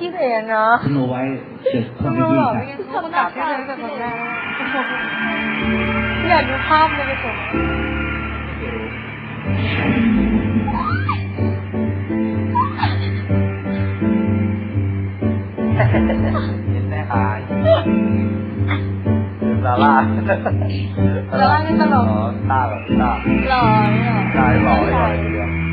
ขี้เหร่เนาะสโนไวท์เจ็ดคต้ออมงเมรู้ดี้หรอค่ะไม่งั้นเขาประกาศได้เลยแต่คนแรกอยากดูภาพเลยไปส่งแม่อายลาล่าล้วว่านี่ตลกอ๋อตาแบบตาหล่อเนี่ยตาหล่อเลยทีเดียวเอ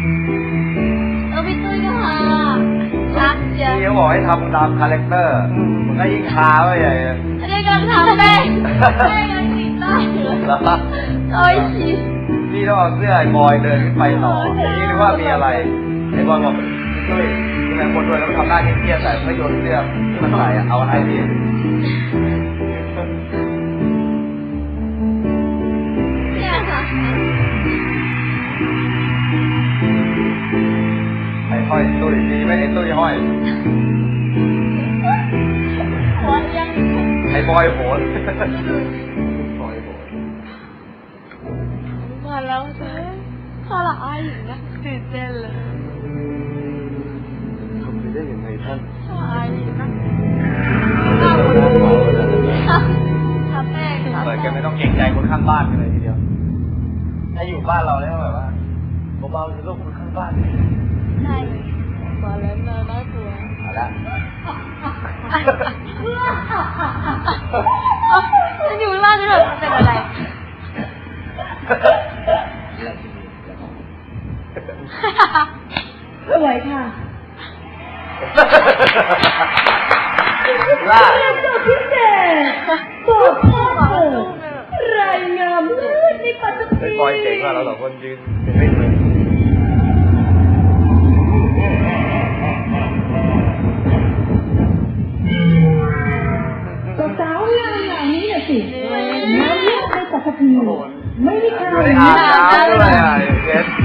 ให้ทำตามคาแรคเตอร์มันก็ยิ่งคาไปใหญ่เลยเรียกกันทำแป้งแป้งยังติดได้เลยแล้วโอ้ยชีพี่ต้องเอาเสื้อไอ้บอยเดินขึ้นไปต่อพี่นึกว่ามีอะไรไอ้บอยบอกช่วยทำไมคนรวยแล้วมันทำหน้าเครียดๆแต่ไม่โยนเสื้อที่มันใส่อะเอาให้พี่เนี่ยค่ะไอ้ห้อยตุ้ยดีไหมไอ้ตุ้ยห้อย หัวยังไอ้บอยโหนบอยโหนมาแล้วเจ๊พอละอายอยู่นะตื่นเต้นเลยทำไปได้ยังไงท่านพออายอยู่นะทำแป้งเปิดกันไม่ต้องเกรงใจคนข้างบ้านกันเลยทีเดียว ถ้าอยู่บ้านเราเนี่ยแบบว่าเบาๆจะลูกคนข้างบ้านใช่มาแล้วนะน่ากลัว เอาละฉันอยู่ล่างนี่แบบเป็นอะไรสวยค่ะล่าตัวพิเศษตัวพ่อเกิดรายงามเลิศในปัตตไอ้ภีบอยเจ๋งว่ะเราสองคนยืนเป็นไม่เหมือน ในปัตตภีไม่มี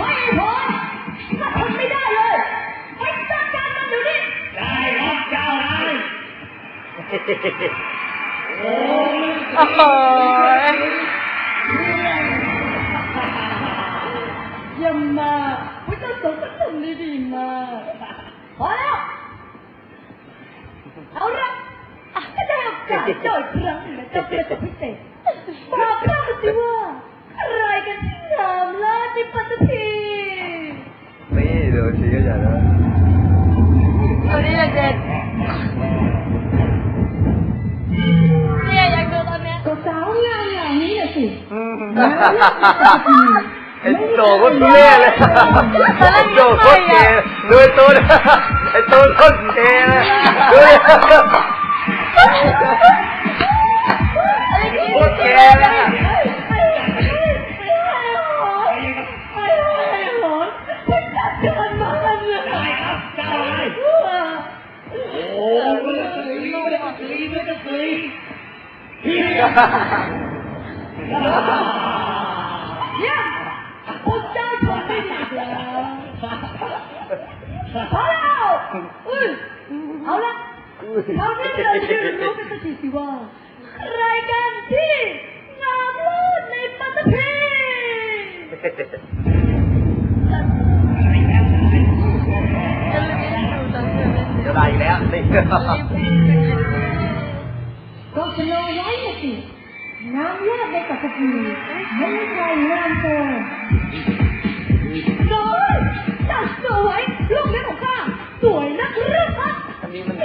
ห้อยไอ้หัวถ้าทนไม่ได้เลยไปจัดการมันเดี๋ยวนี้ได้ครับเจ้านายโอ้โหเยี่ยมมากวิจารณ์สมก็ทำได้ดีมากพอแล้วเอาละก็ได้โอกาสเจออีกครั้งหนึ่งนะเจ้าเป็นตัวพิเศษบอกข้ามาสิว่าอะไรกันที่ง ามเลิศในปัตตภี นี่เดี๋ยวชี้ก็ใหญ่แล้ว ตัวนี้แหละเด็ดเนี่ยอยากดูตอนเนี้ย ก็สาวงามอย่างนี้น่ะสิ ไอ้โตก็เท่เลยไอ้โตโคตรเท่ดูไอ้ตูนไอ้ตูนโคตรเท่เลย เอาละเอาเนี่ยเราจะได้รู้กันสักทีสิว่าใครกันที่งามเลิศในปัตตภีจะได้อีกแล้วนี่ก็สโนไว้น่ะสิงามเลิศในปัตตภีไม่มีใครงามเกิ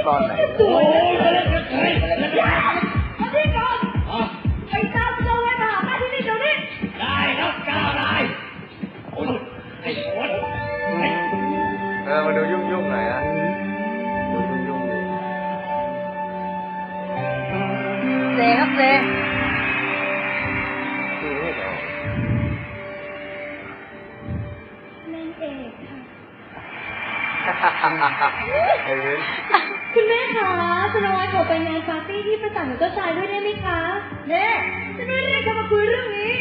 อันนี้มันตอนไหนสวยอย่ามาที่ก่อนไปตามสโนไว้มาหาข้าที่นี่ เดี๋ยวนี้เออมาดูยุ่งยุ่งๆหน่อยนะดูยุ่งยุ่งๆดิเจ๊ครับเจ๊ดูไม่เหรอนางเอกค่ะไอ้เว้ยคุณแม่คะสโนไวท์ขอไปงานปาร์ตี้ที่ประสานกับเจ้าชายด้วยได้ไหมคะเน่ฉันไม่ได้จะมาคุยเรื่องนี้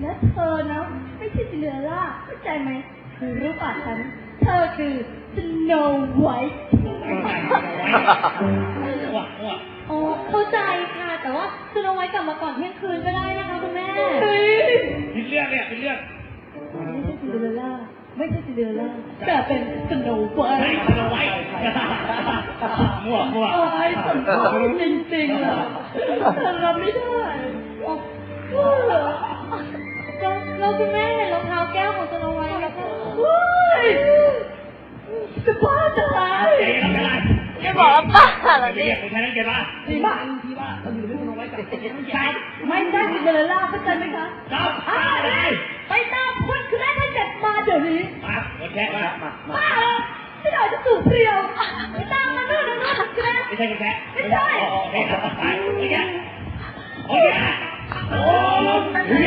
และเธอนะไม่ใช่ซินเดอเรลล่าเข้าใจไหมคือรูปปัดฉันเธอคือสโนไวท์อ๋อเข้าใจค่ะ แต่ว่าสโนไวท์กลับมาก่อนเที่ยงคืนก็ได้นะคะคุณแม่ผิดเรื่องเนี่ยผิดเรื่องไม่ใช่ซินเดอเรลล่า ไม่ใช่ซินเดอเรลล่าแต่เป็นสโนไวไหนท์เอาไว้มั่วมั่วโอ้ยสนใจจริงๆอะฉันรับไม่ได้โอ้โหเราเราคุณแม่เห็นรองเท้าแก้วของสโนไวท์ไหมคะเฮ้ยจะบ้าจะตายเจ๊ทำอะไรแกบอกว่าป้าเหรอเรีเนี่ยยกคนใช้นั้นแกบ้าที่บ้านที่บ้านเราอยู่ด้วยกันไว้กับใช่ไม่ใช่ซินเดอเรลล่าเข้าใจไหมคะครับอ้าวเลยไปตามคนคือได้ให้เจ็บมาเดี๋ยวนี้มาคนแค่มามาบ้าเหรอที่เราจะสูบเปรี้ยวไปตามมาด้วยนะนะใช่ไหมไม่ใช่คนแค่ไม่ใช่โอเคไปโอเคโอเคโอ้ยเฮ้ย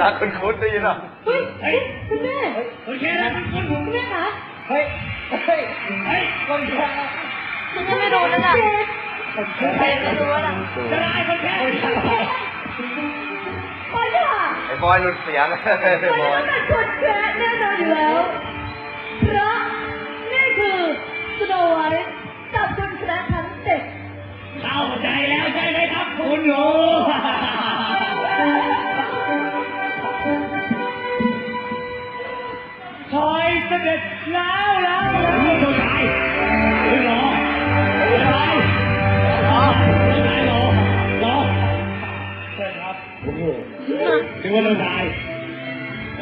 น่าคุ้นๆได้ยินอะเฮ้ยเฮ้ยคุณแม่คนแค่นั้นคุณคุณแม่คะเฮ้ยเฮ้ยเฮ้ยคนแค่ฉันยังไม่รู้นะน่ะคนแค่ใครไม่รู้นะจะได้คนแค่ไปค่ะไอ้บอยหลุดเสียงไอ้ไปบอยแล้วแต่ กดแกะแน่นอนอยู่แล้วเพ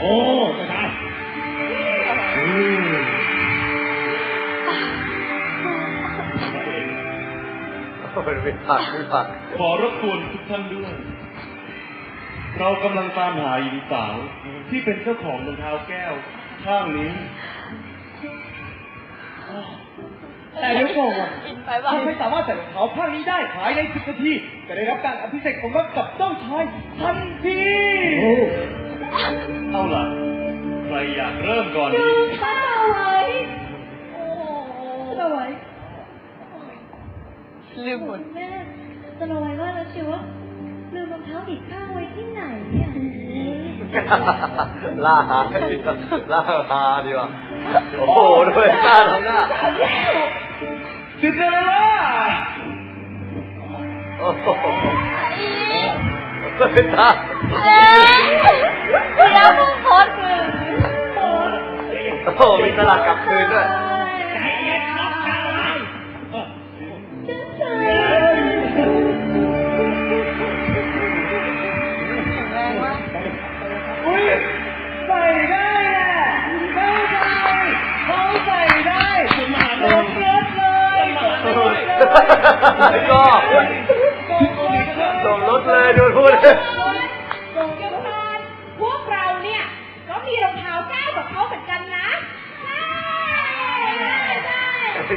อ้เจ้าชายอืมเป็นวิผักวิผักขอรบกวนทุกท่านด้วย เรากำลังตามหาหญิงสาวที่เป็นเจ้าของรองเท้าแก้ว ข้างนี้แต่เดี๋ยวก่อนอินไปบ้าถ้าไม่สามารถใส่รองเท้าข้างนี้ได้ภายในสิบนาทีจะได้รับการอภิเษกสมรสกับเจ้าชายทันที เอาล่ะใครอยากเริ่มก่อนดูดีสโนไวท์โอ้สโนไวท์ลืมหมดแม่สโนไวท์ว่าแล้วเชียวว่าลืมรองเท้าอีกข้างไว้ที่ไหนเนี่ยล่าหาดีกว่าล่าหาดีกว่าโอ้โหด้วยหน้าทำหน้าซินเดอเรลล่าโอ้โหเป็นตา โอ้โหมีสลัดกลับคืนด้วยใจเย็นครับชาวไร่เออแรงมาก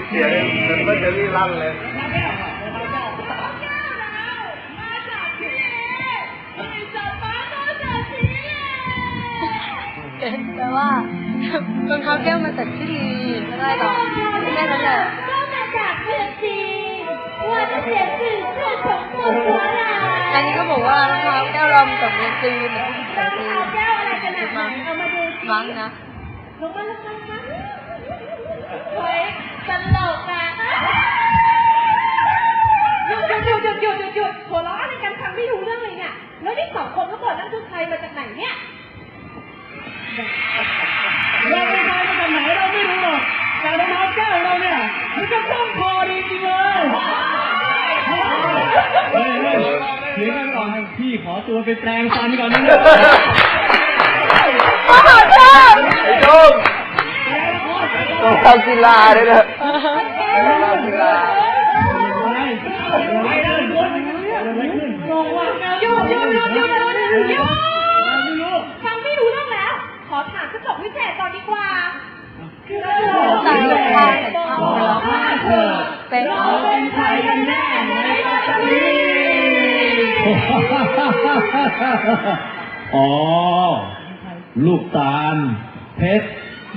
เสียงมันก็จะรีลั่นเลยมาแก้วมาแก้วแก้วเรามาจากที่นี่บริษัทฟ้ามาจากที่นี่แปลว่ารองเท้าแก้วมาจากที่ลีไม่ได้หรอกแค่นั้นแหละก็มาจากเมืองจีนว่าจะเสียสื่อเชื่อสมบูรณ์หัวไหลอันนี้ก็บอกว่ารองเท้าแก้วเรามาจากเมืองจีนรองเท้าแก้วอะไรกันนะเอามาดูสิมั้งนะลงมาลงมาลงมา เฮ้ยตลกอะหยุดหยุดหยุดหยุดหยุดหยุดหัวเราะอะไรกันฟังไม่รู้เรื่องเลยเนี่ย แล้วนี่สองคนทั้งหมดนั่นคือใครมาจากไหนเนี่ย เราไปมาจากไหนเราไม่รู้หรอกแต่รองเท้าแก้วเราเนี่ยมันก็ต้องพอดีจริงเลยเฮ้ยเฮ้ยเดี๋ยวกันก่อนพี่ขอตัวไปแปลงฟันก่อนนะ โอ้โหเจ้า อ้โยมต้องทำกีฬาด้วยนะทำกีฬาไปได้หมดงงว่ะหยุดหยุดหยุดหยุดหยุดหยุดหยุดฟังไม่รู้เรื่องแล้ว ขอถามกระจกวิเศษก่อนดีกว่าใส่รองเท้าใส่เท้าแล้วเป็นเราเป็นใครกันแน่ในปัตตานีอ๋อ ลูกตาลเพชร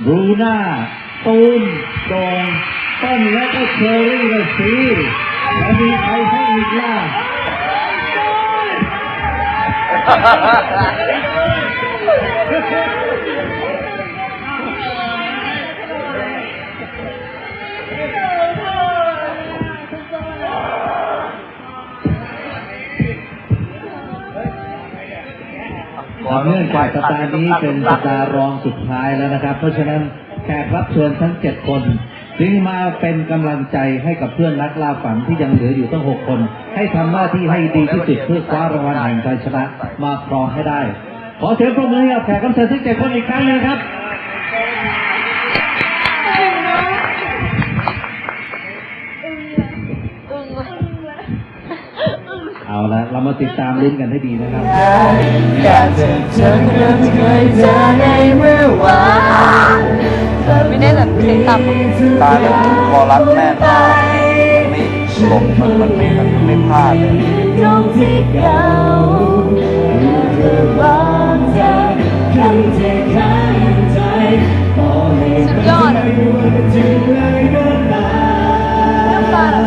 บรูน่า ตูนโดงต้นและก็เชอรี่และสีแล้วมีใครให้อีกล่ะเนื่องจากสัปดาห์นี้เป็นสัปดาห์รองสุดท้ายแล้วนะครับ เพราะฉะนั้น แขกรับเชิญทั้งเจ็ดคนจึงมาเป็นกำลังใจให้กับเพื่อนนักล่าฝันที่ยังเหลืออยู่ทั้งหกคน ให้ทำหน้าที่ให้ดีที่สุดเพื่อคว้ารางวัลแห่งชัยชนะมาครองให้ได้ ขอเสียงปรบมือให้กับแขกรับเชิญทั้งเจ็ดคนอีกครั้งหนึงครับอึ้งเลยเอาละเรามาติดตามลุ้นกันให้ดีนะครับ ไม่ได้แบบเสียงต่ำตายแล้วคอรักแม่ตายไม่หลบมันมันไม่มันไม่พลาดเลยตรงที่เก่าเพื่องใจขอให้สุดยอดอะน้ำตาเหรอ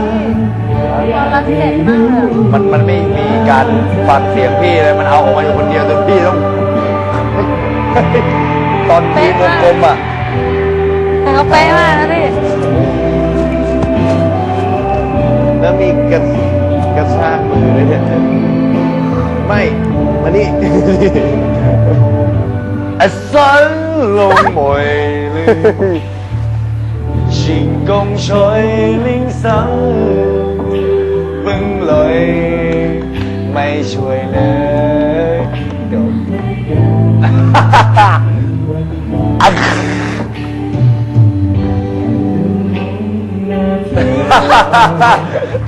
พี่ความรักเด็ดมากเลยอะมันมันไม่มีการฟังเสียงพี่เลยมันเอาออกมาอยู่คนเดียวจนพี่ต้อง ตอนทีวงกลมอะแต่เขาเป๊ะมากนะพี่แล้วมีกระกระชากมือด้วยเนี่ยไม่มานี่ไอ้สันลงมวยเลยชิงกงช่วยลิงสังบึงเลย ไม่ช่วยเลยเดี๋ย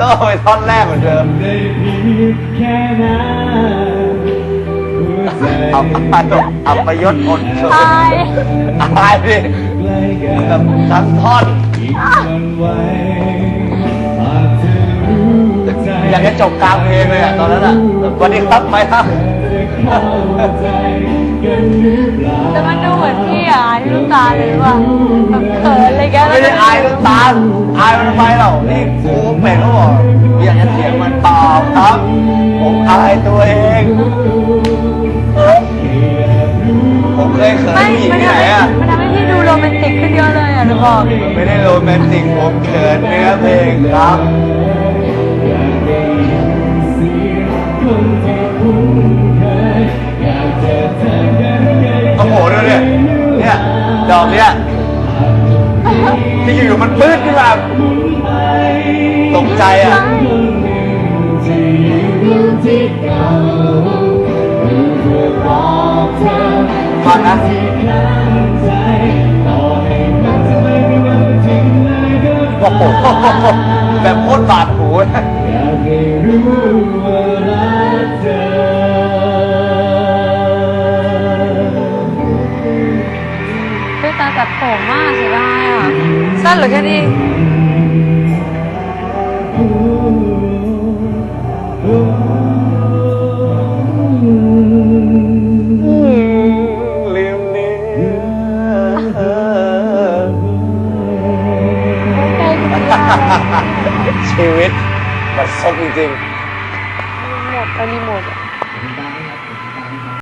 ต้องเอาไปท่อนแรกเหมือนเดิมเอาเอาเอาประยศอดทนตายตายดิแบบทั้งท่อนอยากจะจบกลางเพลงเลยอะตอนนั้นอะแบบวันนี้ครับไปครับ แต่มันดูเหมือนพี่อะอายที่ลูกตาเลยว่ะแบบเขินอะไรแกไม่ได้อายน้ำตาลอายมันทำไมเรานี่ครูเป็ดเขาบอกอยากจะเสียงมันเปล่าครับ ผมอายตัวเอง ผมเคยเขินไม่ผู้หญิงมันที่ทำไหนให้อะ มันทำให้พี่ดูโรแมนติกขึ้นเยอะเลยอะหนูบอก ไม่ได้โรแมนติกผมเขินเนื้อเพลงครับโอ้โดูเนี่ยเนี่ยดอกเนี่ยที่อยู่ๆมันปื้ดขึ้นมาตกใจอะฟังนะโอ้โหแบบโคตรบาดหูนะด้วยตา ตัดผมมากเสียดายอะ สั้นเหรือแค่นี้ลืมเนื้อใกล้ๆกันได้ชีวิตมันซกจริงหมดไปรีโม